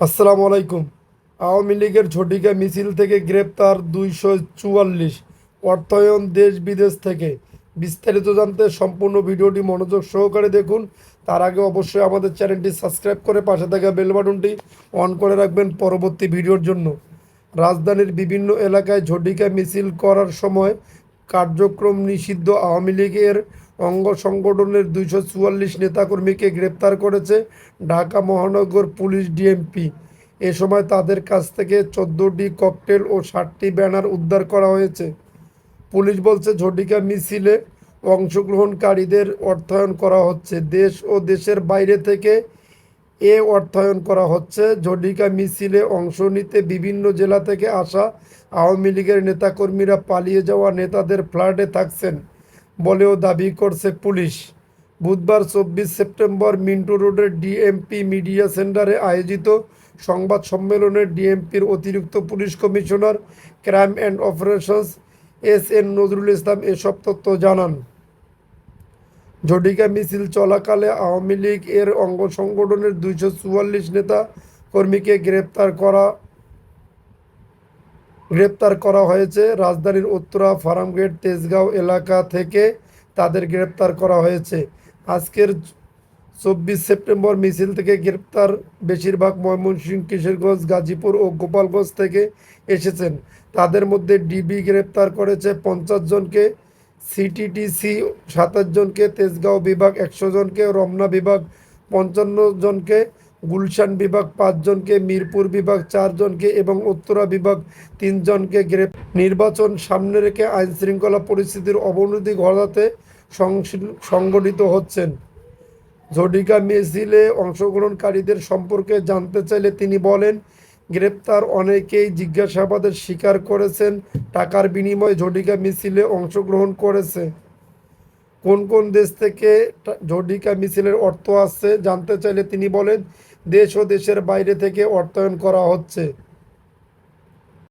আসসালামু আলাইকুম। আওয়ামী লীগের ঝটিকা মিছিল থেকে গ্রেপ্তার দুইশো চুয়াল্লিশ। অর্থায়ন দেশ বিদেশ থেকে। বিস্তারিত জানতে সম্পূর্ণ ভিডিওটি মনোযোগ সহকারে দেখুন। তার আগে অবশ্যই আমাদের চ্যানেলটি সাবস্ক্রাইব করে পাশে থাকা বেল বাটনটি অন করে রাখবেন পরবর্তী ভিডিওর জন্য। রাজধানীর বিভিন্ন এলাকায় ঝটিকা মিছিল করার সময় কার্যক্রম নিষিদ্ধ আওয়ামী লীগের অঙ্গ সংগঠনের দুইশো চুয়াল্লিশ নেতাকর্মীকে গ্রেপ্তার করেছে ঢাকা মহানগর পুলিশ ডিএমপি। এ সময় তাদের কাছ থেকে চোদ্দোটি ককটেল ও ষাটটি ব্যানার উদ্ধার করা হয়েছে। পুলিশ বলছে, ঝটিকা মিছিলে অংশগ্রহণকারীদের অর্থায়ন করা হচ্ছে। দেশ ও দেশের বাইরে থেকে এ অর্থায়ন করা হচ্ছে। ঝটিকা মিছিলে অংশ নিতে বিভিন্ন জেলা থেকে আসা আওয়ামী লীগের নেতাকর্মীরা পালিয়ে যাওয়া নেতাদের ফ্ল্যাটে থাকছেন বলেও দাবি করছে পুলিশ। বুধবার চব্বিশ সেপ্টেম্বর মিন্টু রোডের ডিএমপি মিডিয়া সেন্টারে আয়োজিত সংবাদ সম্মেলনে ডিএমপির অতিরিক্ত police commissioner crime and operations S N Nazrul Islam এসব তথ্য জানান। ঝটিকা মিছিল চলাকালে আওয়ামী লীগ এর অঙ্গ সংগঠনের দুইশো চুয়াল্লিশ নেতা কর্মীকে গ্রেপ্তার করা গ্রেপ্তার করা হয়েছে। রাজধানীর উত্তরা, ফার্মগেট, তেজগাঁও এলাকা থেকে তাদের গ্রেপ্তার করা হয়েছে। আজকের চব্বিশ সেপ্টেম্বর মিছিল থেকে গ্রেপ্তার বেশিরভাগ ময়মনসিংহ, কিশোরগঞ্জ, গাজীপুর ও গোপালগঞ্জ থেকে এসেছেন। তাদের মধ্যে ডিবি গ্রেপ্তার করেছে পঞ্চাশ জনকে। সিটিটিসি সাতাশ জনকে, তেজগাঁও বিভাগ একশো জনকে, রমনা বিভাগ পঞ্চান্ন জনকে, গুলশান বিভাগ পাঁচজনকে মিরপুর বিভাগ চারজনকে এবং উত্তরা বিভাগ তিনজনকে গ্রেপ নির্বাচন সামনে রেখে আইন শৃঙ্খলা পরিস্থিতির অবনতি ঘটাতে সংগঠিত হচ্ছেন। ঝটিকা মিছিলে অংশগ্রহণকারীদের সম্পর্কে জানতে চাইলে তিনি বলেন গ্রেপ্তার অনেকেই জিজ্ঞাসাবাদের স্বীকার করেছেন, টাকার বিনিময়ে ঝটিকা মিছিলে অংশগ্রহণ করেছে। কোন কোন দেশ থেকে ঝটিকা মিছিলের অর্থ আসছে জানতে চাইলে তিনি বলেন, দেশ ও দেশের বাইরে থেকে অর্থায়ন করা হচ্ছে।